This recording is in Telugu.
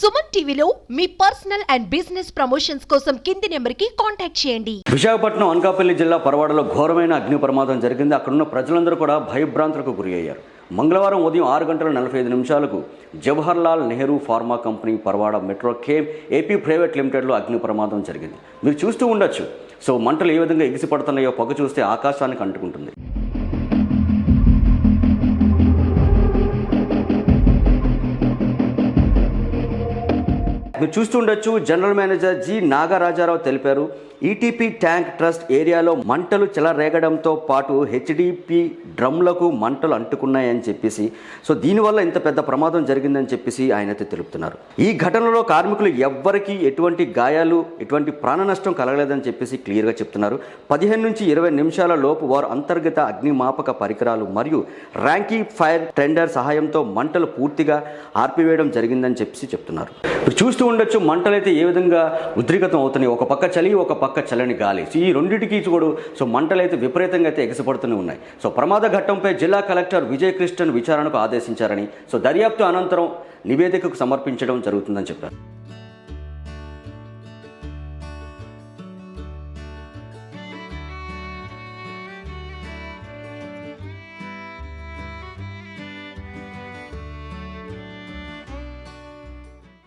సుమన్ టీవీలో మీ పర్సనల్ అండ్ బిజినెస్ ప్రమోషన్స్ కోసం కింది నెంబర్కి కాంటాక్ట్ చేయండి. విశాఖపట్నం అనకాపల్లి జిల్లా పరవాడలో ఘోరమైన అగ్ని ప్రమాదం జరిగింది. అక్కడున్న ప్రజలందరూ కూడా భయభ్రాంతులకు గురి అయ్యారు మంగళవారం ఉదయం ఆరు గంటల నలభై ఐదు నిమిషాలకు Jawaharlal Nehru pharma company Paravada metro chem AP private లిమిటెడ్లో అగ్ని ప్రమాదం జరిగింది. మీరు చూస్తూ ఉండొచ్చు. సో మంటలు ఏ విధంగా ఎగిసిపడుతున్నాయో పొగ చూస్తే ఆకాశానికి అంటుకుంటుంది. మీరు చూస్తుండొచ్చు జనరల్ మేనేజర్ జి నాగరాజారావు తెలిపారు. ఈటీపీ ట్యాంక్ ట్రస్ట్ ఏరియాలో మంటలు చెలరేగడంతో పాటు హెచ్డిపి డ్రమ్లకు మంటలు అంటుకున్నాయని చెప్పేసి సో దీనివల్ల ఇంత పెద్ద ప్రమాదం జరిగిందని చెప్పేసి ఆయన అయితే తెలుపుతున్నారు. ఈ ఘటనలో కార్మికులు ఎవ్వరికీ ఎటువంటి గాయాలు ఎటువంటి ప్రాణ నష్టం కలగలేదని చెప్పేసి క్లియర్గా చెప్తున్నారు. పదిహేను నుంచి ఇరవై నిమిషాల లోపు వారు అంతర్గత అగ్నిమాపక పరికరాలు మరియు ర్యాంకీ ఫైర్ టెండర్ సహాయంతో మంటలు పూర్తిగా ఆర్పివేయడం జరిగిందని చెప్పేసి చెప్తున్నారు. చూస్తూ ఉండొచ్చు. మంటలు అయితే ఏ విధంగా ఉద్రిక్తం అవుతున్నాయి ఒక పక్క చలి ఒక పక్క చల్లని గాలి. సో ఈ రెండింటికి కూడా సో మంటలైతే విపరీతంగా అయితే ఎగసిపడుతూనే ఉన్నాయి. సో ప్రమాద ఘట్టంపై జిల్లా కలెక్టర్ విజయ్ కృష్ణన్ విచారణకు ఆదేశించారని సో దర్యాప్తు అనంతరం నివేదికకు సమర్పించడం జరుగుతుందని చెప్పారు.